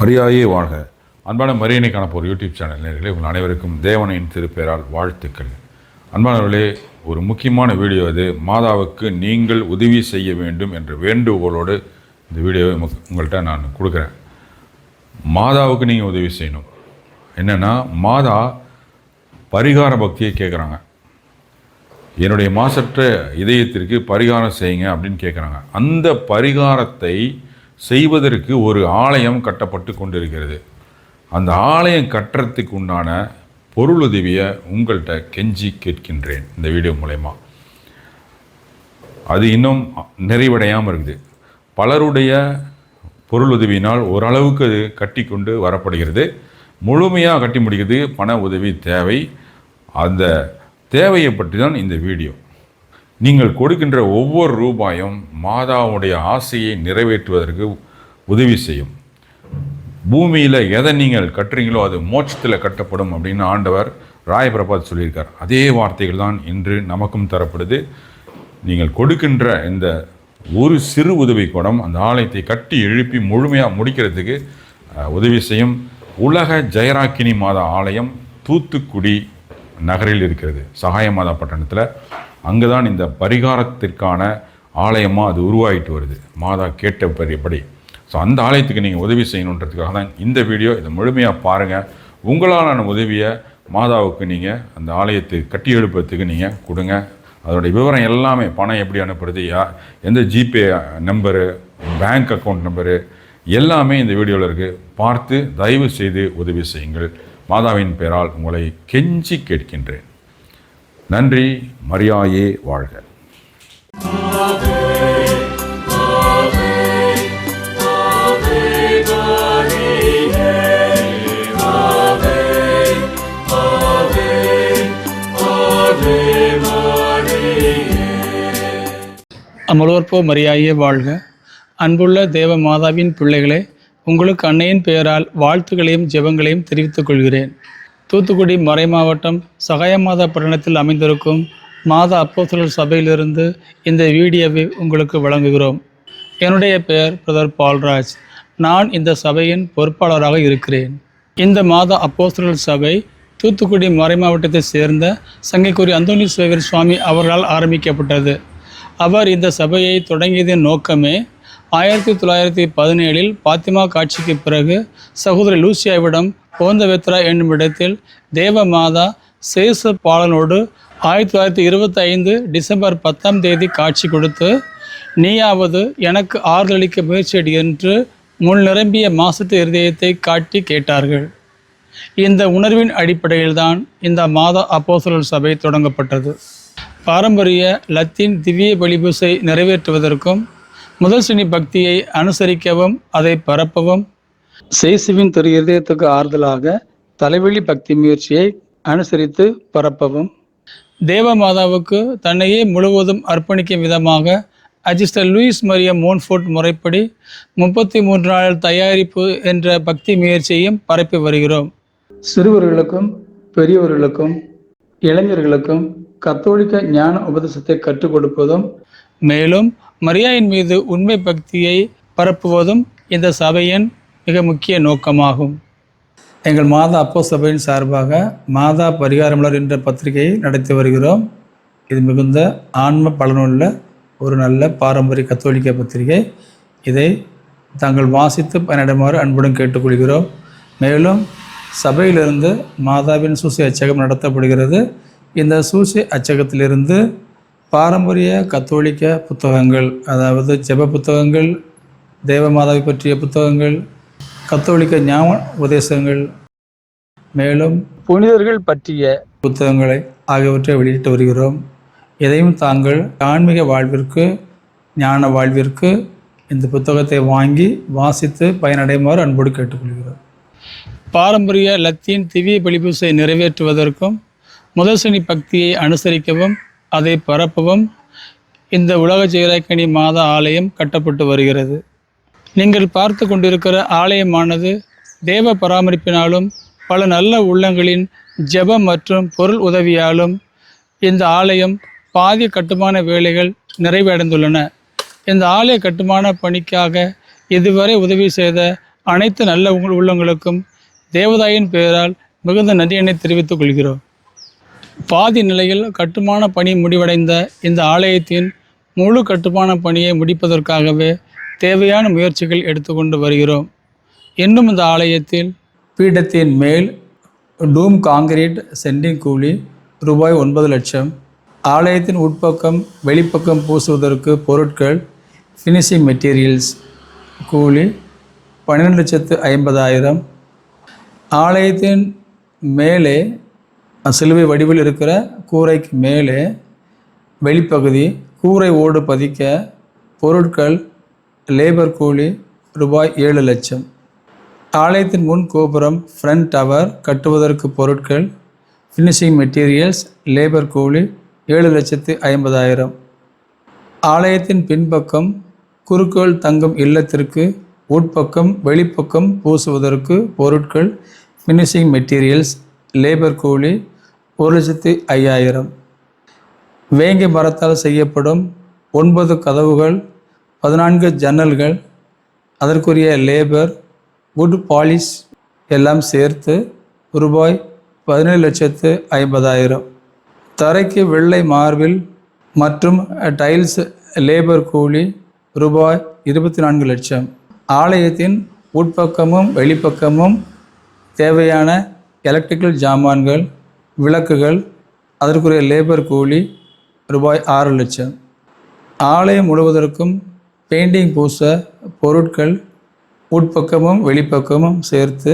மரியாதையே வாழ்க. அன்பான மரியனை காணப்போர் யூடியூப் சேனல் நேர்களே உங்கள் அனைவருக்கும் தேவனின் திருப்பெயரால் வாழ்த்துக்கள். அன்பானவர்களே ஒரு முக்கியமான வீடியோ இது. மாதாவுக்கு நீங்கள் உதவி செய்ய வேண்டும் என்ற வேண்டுகோளோடு இந்த வீடியோவை உங்கள்கிட்ட நான் கொடுக்குறேன். மாதாவுக்கு நீங்கள் உதவி செய்யணும். என்னென்னா மாதா பரிகார பக்தியை கேட்குறாங்க. என்னுடைய மாசற்ற இதயத்திற்கு பரிகாரம் செய்யுங்க அப்படின்னு கேட்குறாங்க. அந்த பரிகாரத்தை செய்வதற்கு ஒரு ஆலயம் கட்டப்பட்டு கொண்டிருக்கிறது. அந்த ஆலயம் கட்டுறதுக்கு உண்டான பொருளுதவியை உங்கள்கிட்ட கெஞ்சி கேட்கின்றேன் இந்த வீடியோ மூலயமா. அது இன்னும் நிறைவடையாமல் இருக்குது. பலருடைய பொருளுதவியினால் ஓரளவுக்கு அது கட்டி கொண்டு வரப்படுகிறது. முழுமையாக கட்டி முடிக்கிறது பண உதவி தேவை. அந்த தேவையை பற்றி தான் இந்த வீடியோ. நீங்கள் கொடுக்கின்ற ஒவ்வொரு ரூபாயும் மாதாவுடைய ஆசையை நிறைவேற்றுவதற்கு உதவி செய்யும். பூமியில் எதை நீங்கள் கட்டுறீங்களோ அது மோட்சத்தில் கட்டப்படும் அப்படின்னு ஆண்டவர் ராயபிரபாத் சொல்லியிருக்கார். அதே வார்த்தைகள் தான் இன்று நமக்கும் தரப்படுது. நீங்கள் கொடுக்கின்ற இந்த ஒரு சிறு உதவி கூடம் அந்த ஆலயத்தை கட்டி எழுப்பி முழுமையாக முடிக்கிறதுக்கு உதவி செய்யும். உலக ஜெயராக்கினி மாதா ஆலயம் தூத்துக்குடி நகரில் இருக்கிறது. சகாய மாதா பட்டணத்தில் அங்கே தான் இந்த பரிகாரத்திற்கான ஆலயமாக அது உருவாகிட்டு வருது. மாதா கேட்ட பெரியபடி ஸோ அந்த ஆலயத்துக்கு நீங்கள் உதவி செய்யணுன்றதுக்காக தான் இந்த வீடியோ இதை முழுமையாக பாருங்கள் உங்களாலான உதவியை மாதாவுக்கு நீங்கள் அந்த ஆலயத்தை கட்டி எழுப்புறதுக்கு நீங்கள் கொடுங்க. அதோடைய விவரம் எல்லாமே பணம் எப்படி அனுப்புறது யா எந்த GPay number bank account number எல்லாமே இந்த வீடியோவில் இருக்குது பார்த்து தயவு செய்து உதவி செய்யுங்கள். மாதாவின் பெயரால் உங்களை கெஞ்சி கேட்கின்றேன். நன்றி மரியாயே வாழ்க. அமலோற்போ மரியாயே வாழ்க. அன்புள்ள தேவ மாதாவின் பிள்ளைகளே உங்களுக்கு அன்னையின் பெயரால் வாழ்த்துக்களையும் ஜெபங்களையும் தெரிவித்துக் கொள்கிறேன். தூத்துக்குடி மறை மாவட்டம் சகாயமாதா பட்டணத்தில் அமைந்திருக்கும் மாதா அப்போசலர் சபையிலிருந்து இந்த வீடியோவை உங்களுக்கு வழங்குகிறோம். என்னுடைய பெயர் பிரதர் பால்ராஜ். நான் இந்த சபையின் பொறுப்பாளராக இருக்கிறேன். இந்த மாத அப்போசலர் சபை தூத்துக்குடி மறை மாவட்டத்தை சேர்ந்த சங்கைக்குரி அந்தோனி சேவர் சுவாமி அவர்களால் ஆரம்பிக்கப்பட்டது. அவர் இந்த சபையை தொடங்கியதன் நோக்கமே ஆயிரத்தி தொள்ளாயிரத்தி பதினேழில் பாத்திமா காட்சிக்கு பிறகு சகோதரி லூசியாவிடம் கோந்தவெத்ரா என்னும் இடத்தில் தேவ மாதா சேச பாலனோடு ஆயிரத்தி தொள்ளாயிரத்தி இருபத்தி ஐந்து டிசம்பர் பத்தாம் தேதி காட்சி கொடுத்து நீயாவது எனக்கு ஆறுதலளிக்க முயற்சியடி என்று முள் நிரம்பிய மாசத்து இருதயத்தை காட்டி கேட்டார்கள். இந்த உணர்வின் அடிப்படையில்தான் இந்த மாதா அப்போசலர் சபை தொடங்கப்பட்டது. பாரம்பரிய லத்தீன் திவ்ய பலிபூசை நிறைவேற்றுவதற்கும் முதல் சனி பக்தியை அனுசரிக்கவும் அதை பரப்பவும். சேசுவின் திரு இருதயத்துக்கு ஆறுதலாக தலைவெளி பக்தி முயற்சியை அனுசரித்து பரப்பவும். தேவ மாதாவுக்கு தன்னையே முழுவதும் அர்ப்பணிக்கும் விதமாக அஜிஸ்டர் லூயிஸ் மரியா மோன்ஃபோர்ட் முறைப்படி முப்பத்தி மூன்று நாள் தயாரிப்பு என்ற பக்தி முயற்சியையும் பரப்பி வருகிறோம். சிறுவர்களுக்கும் பெரியவர்களுக்கும் இளைஞர்களுக்கும் கத்தோலிக்க ஞான உபதேசத்தை கற்றுக் கொடுப்பதும் மேலும் மரியாயின் மீது உண்மை பக்தியை பரப்புவதும் இந்த சபையின் மிக முக்கிய நோக்கமாகும். எங்கள் மாதா அப்போ சபையின் சார்பாக மாதா பரிகாரமலர் என்ற பத்திரிகையை நடத்தி வருகிறோம். இது மிகுந்த ஆன்ம பலனுள்ள ஒரு நல்ல பாரம்பரிய கத்தோலிக்க பத்திரிகை. இதை தாங்கள் வாசித்து பயனிடுமாறு அன்புடன் கேட்டுக்கொள்கிறோம். மேலும் சபையிலிருந்து மாதாவின் சூசி அச்சகம் நடத்தப்படுகிறது. இந்த சூசி அச்சகத்திலிருந்து பாரம்பரிய கத்தோலிக்க புத்தகங்கள் அதாவது ஜெப புத்தகங்கள் தேவமாதாவை பற்றிய புத்தகங்கள் கத்தோலிக்க ஞான உபதேசங்கள் மேலும் புனிதர்கள் பற்றிய புத்தகங்களை ஆகியவற்றை வெளியிட்டு வருகிறோம். இதையும் தாங்கள் ஆன்மீக வாழ்விற்கு ஞான வாழ்விற்கு இந்த புத்தகத்தை வாங்கி வாசித்து பயனடையுமாறு அன்போடு கேட்டுக்கொள்கிறோம். பாரம்பரிய லத்தீன் திவ்ய பலிபூசை நிறைவேற்றுவதற்கும் முதல் சனி பக்தியை அனுசரிக்கவும் அதை பரப்பவும் இந்த உலக ஜெயராக்கணி மாதா ஆலயம் கட்டப்பட்டு வருகிறது. நீங்கள் பார்த்து கொண்டிருக்கிற ஆலயமானது தேவ பராமரிப்பினாலும் பல நல்ல உள்ளங்களின் ஜெபம் மற்றும் பொருள் உதவியாலும் இந்த ஆலயம் பாதி கட்டுமான வேலைகள் நிறைவடைந்துள்ளன. இந்த ஆலய கட்டுமான பணிக்காக இதுவரை உதவி செய்த அனைத்து நல்ல உள்ளங்களுக்கும் தேவதாயின் பெயரால் மிகுந்த நன்றியினை தெரிவித்துக் கொள்கிறோம். பாதி நிலையில் கட்டுமான பணி முடிவடைந்த இந்த ஆலயத்தின் முழு கட்டுமான பணியை முடிப்பதற்காகவே தேவையான முயற்சிகள் எடுத்துக்கொண்டு வருகிறோம். இன்னும் இந்த ஆலயத்தில் பீடத்தின் மேல் டூம் காங்கிரீட் சென்டிங் கூலி ரூபாய் ஒன்பது லட்சம். ஆலயத்தின் உட்பக்கம் வெளிப்பக்கம் பூசுவதற்கு பொருட்கள் ஃபினிஷிங் மெட்டீரியல்ஸ் கூலி பன்னிரெண்டு லட்சத்து ஐம்பதாயிரம். ஆலயத்தின் மேலே சிலுவை வடிவில் இருக்கிற கூரைக்கு மேலே வெளிப்பகுதி கூரை ஓடு பதிக்க பொருட்கள் லேபர் கூலி ரூபாய் ஏழு லட்சம். ஆலயத்தின் முன் கோபுரம் ஃப்ரண்ட் டவர் கட்டுவதற்கு பொருட்கள் ஃபினிஷிங் மெட்டீரியல்ஸ் லேபர் கூலி ஏழு லட்சத்து ஐம்பதாயிரம். ஆலயத்தின் பின்பக்கம் குறுக்கோள் தங்கும் இல்லத்திற்கு உட்பக்கம் வெளிப்பக்கம் பூசுவதற்கு பொருட்கள் ஃபினிஷிங் மெட்டீரியல்ஸ் லேபர் கூலி ஒரு லட்சத்து ஐயாயிரம். வேங்கை மரத்தால் செய்யப்படும் ஒன்பது கதவுகள் பதினான்கு ஜன்னல்கள் அதற்குரிய லேபர் குட் பாலிஷ் எல்லாம் சேர்த்து ரூபாய் பதினேழு லட்சத்து ஐம்பதாயிரம். தரைக்கு வெள்ளை மார்பில் மற்றும் டைல்ஸ் லேபர் கூலி ரூபாய் இருபத்தி நான்கு லட்சம். ஆலயத்தின் உட்பக்கமும் வெளிப்பக்கமும் தேவையான எலக்ட்ரிக்கல் ஜாமான்கள் விளக்குகள் அதற்குரிய லேபர் கூலி ரூபாய் ஆறு லட்சம். ஆலயம் முழுவதற்கும் பெயிண்டிங் பூச பொருட்கள் உட்பக்கமும் வெளிப்பக்கமும் சேர்த்து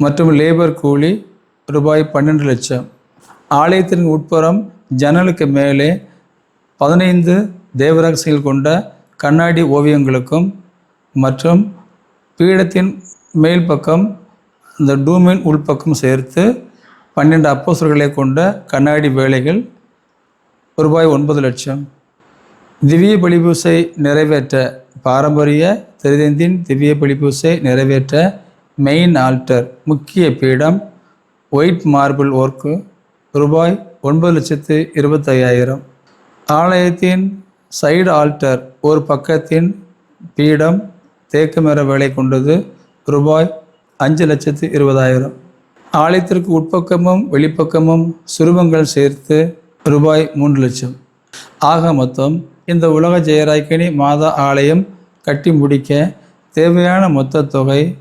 மற்றும் லேபர் கூலி ரூபாய் பன்னெண்டு லட்சம். ஆலயத்தின் உட்புறம் ஜன்னலுக்கு மேலே பதினைந்து தேவரகசிகள் கொண்ட கண்ணாடி ஓவியங்களுக்கும் மற்றும் பீடத்தின் மேல் பக்கம் இந்த டூமின் உள்பக்கம் சேர்த்து பன்னெண்டு அப்போசர்களை கொண்ட கண்ணாடி வேலைகள் ரூபாய் ஒன்பது லட்சம். திவ்ய பலிபூசை நிறைவேற்ற பாரம்பரிய திருதந்தின் திவ்ய பலிபூசை நிறைவேற்ற மெயின் ஆல்டர் முக்கிய பீடம் ஒயிட் மார்பிள் ஒர்க்கு ரூபாய் ஒன்பது லட்சத்து இருபத்தையாயிரம். ஆலயத்தின் சைடு ஆல்டர் ஒரு பக்கத்தின் பீடம் தேக்கு மர வேலை கொண்டது ரூபாய் அஞ்சு லட்சத்து இருபதாயிரம். ஆலயத்திற்கு உட்பக்கமும் வெளிப்பக்கமும் சுரூபங்கள் சேர்த்து ரூபாய் மூன்று லட்சம். ஆக மொத்தம் இந்த உலக ஜெயராய்க்கணி மாதா ஆலயம் கட்டி முடிக்க தேவையான மொத்த தொகை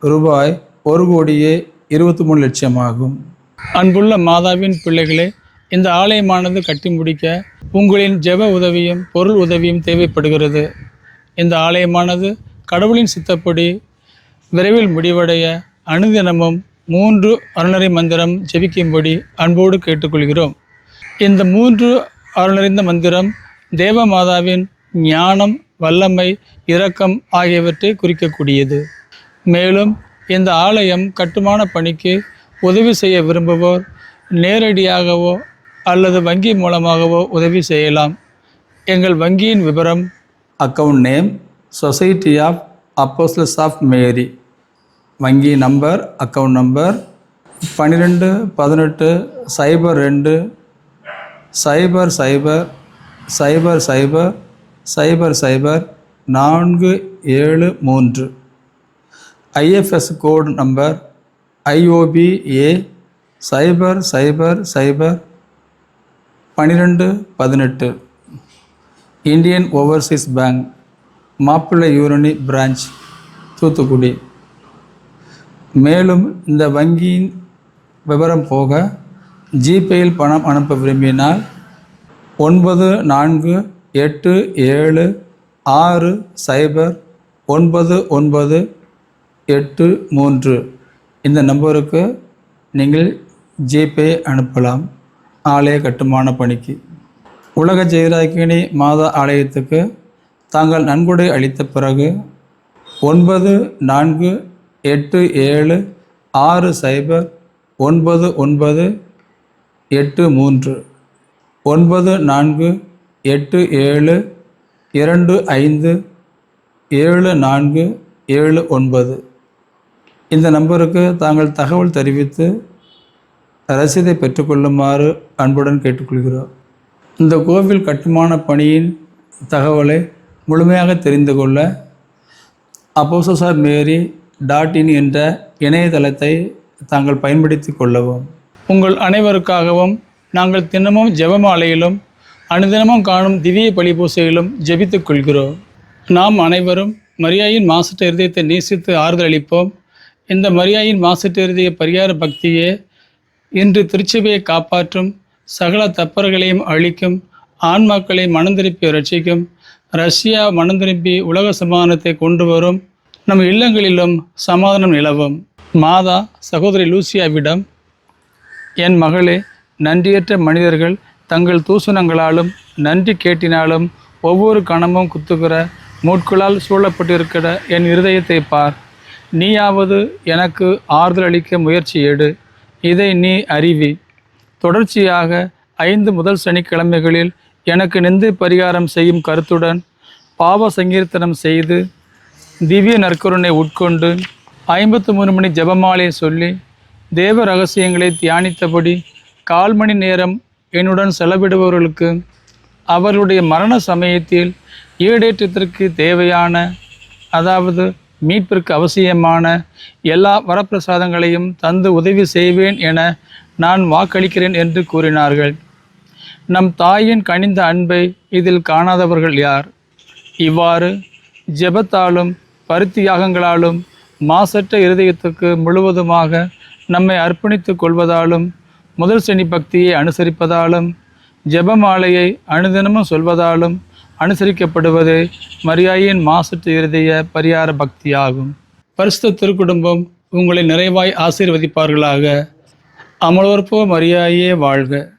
ரூபாய் ஒரு கோடியே இருபத்தி மூணு லட்சம் ஆகும் அன்புள்ள மாதாவின் பிள்ளைகளே இந்த ஆலயமானது கட்டி முடிக்க உங்களின் ஜெப உதவியும் பொருள் உதவியும் தேவைப்படுகிறது. இந்த ஆலயமானது கடவுளின் சித்தப்படி விரைவில் முடிவடைய அனுதினமும் மூன்று அருணரை மந்திரம் ஜெபிக்கும்படி அன்போடு கேட்டுக்கொள்கிறோம். இந்த மூன்று அருணறிந்த மந்திரம் தேவமாதாவின் ஞானம் வல்லமை இரக்கம் ஆகியவற்றை குறிக்கக்கூடியது. மேலும் இந்த ஆலயம் கட்டுமான பணிக்கு உதவி செய்ய விரும்புவோர் நேரடியாகவோ அல்லது வங்கி மூலமாகவோ உதவி செய்யலாம். எங்கள் வங்கியின் விவரம் account name society of apostles of Mary வங்கி நம்பர் அக்கவுண்ட் நம்பர் பன்னிரெண்டு பதினெட்டு சைபர் ரெண்டு சைபர் சைபர் சைபர் சைபர் சைபர் சைபர் நான்கு ஏழு மூன்று. ஐஎஃப்எஸ் கோட் நம்பர் ஐஓபிஏ சைபர் சைபர் சைபர் பன்னிரெண்டு பதினெட்டு. இந்தியன் ஓவர்சீஸ் பேங்க் மாப்பிள்ளை யூரணி பிரான்ச் தூத்துக்குடி. மேலும் இந்த வங்கியின் விவரம் போக ஜிபேயில் பணம் அனுப்ப விரும்பினால் ஒன்பது நான்கு எட்டு ஏழு ஆறு சைபர் ஒன்பது ஒன்பது எட்டு மூன்று. இந்த நம்பருக்கு நீங்கள் ஜிபே அனுப்பலாம். ஆலய கட்டுமான பணிக்கு. உலக ஜெயராகினி மாதா ஆலயத்துக்கு தாங்கள் நன்கொடை அளித்த பிறகு ஒன்பது நான்கு எட்டு ஏழு ஆறு சைபர் ஒன்பது ஒன்பது எட்டு மூன்று. ஒன்பது நான்கு எட்டு ஏழு இரண்டு ஐந்து ஏழு நான்கு ஏழு ஒன்பது. இந்த நம்பருக்கு தாங்கள் தகவல் தெரிவித்து ரசீதை பெற்றுக்கொள்ளுமாறு அன்புடன் கேட்டுக்கொள்கிறோம். இந்த கோவில் கட்டுமான பணியின் தகவலை முழுமையாக தெரிந்து கொள்ள அப்போசோசார் மேரி டாட் இன் என்ற இணையதளத்தை தாங்கள் பயன்படுத்தி கொள்ளவும். உங்கள் அனைவருக்காகவும் நாங்கள் தினமும் ஜெபமாலையிலும் அனுதினமும் காணும் திவ்ய பலி பூசையிலும் ஜெபித்துக் கொள்கிறோம். நாம் அனைவரும் மரியாயின் மாசற்ற இருதயத்தை நேசித்து ஆறுதல் அளிப்போம். இந்த மரியாயின் மாசற்ற இருதய பரிகார பக்தியே இன்று திருச்சபையை காப்பாற்றும் சகல தப்பர்களையும் அழிக்கும் ஆன்மாக்களை மனந்திருப்பி ரட்சிக்கும் ரஷ்யா மனந்திருப்பி உலக சமாதானத்தை கொண்டு வரும் நம் இல்லங்களிலும் சமாதானம் நிலவும். மாதா சகோதரி லூசியாவிடம் என் மகளே நன்றியற்ற மனிதர்கள் தங்கள் தூசணங்களாலும் நன்றி கேட்டினாலும் ஒவ்வொரு கணமும் குத்துகிற மூட்களால் சூழப்பட்டிருக்கிற என் இருதயத்தை பார். நீயாவது எனக்கு ஆறுதல் அளிக்க முயற்சி எடு. இதை நீ அறிவி. தொடர்ச்சியாக ஐந்து முதல் சனிக்கிழமைகளில் எனக்கு நிந்தை பரிகாரம் செய்யும் கருத்துடன் பாவ சங்கீர்த்தனம் செய்து திவ்ய நற்கருணை உட்கொண்டு ஐம்பத்து மூணு மணி ஜபமாலையை சொல்லி தேவ ரகசியங்களை தியானித்தபடி கால் மணி நேரம் என்னுடன் செலவிடுபவர்களுக்கு அவர்களுடைய மரண சமயத்தில் ஈடேற்றத்திற்கு தேவையான அதாவது மீட்பிற்கு அவசியமான எல்லா வரப்பிரசாதங்களையும் தந்து உதவி செய்வேன் என நான் வாக்களிக்கிறேன் என்று கூறினார்கள். நம் தாயின் கனிந்த அன்பை இதில் காணாதவர்கள் யார்? இவ்வாறு ஜெபத்தாலும் பருத்தி யாகங்களாலும் மாசற்ற இருதயத்துக்கு முழுவதுமாக நம்மை அர்ப்பணித்து கொள்வதாலும் முதல் சனி பக்தியை அனுசரிப்பதாலும் ஜெபமாலையை அனுதினமும் சொல்வதாலும் அனுசரிக்கப்படுவது மரியாயின் மாசற்ற இருதய பரிகார பக்தியாகும். பரிசுத்த திருக்குடும்பம் உங்களை நிறைவாய் ஆசீர்வதிப்பார்களாக. அமலோற்போ மரியாயே வாழ்க.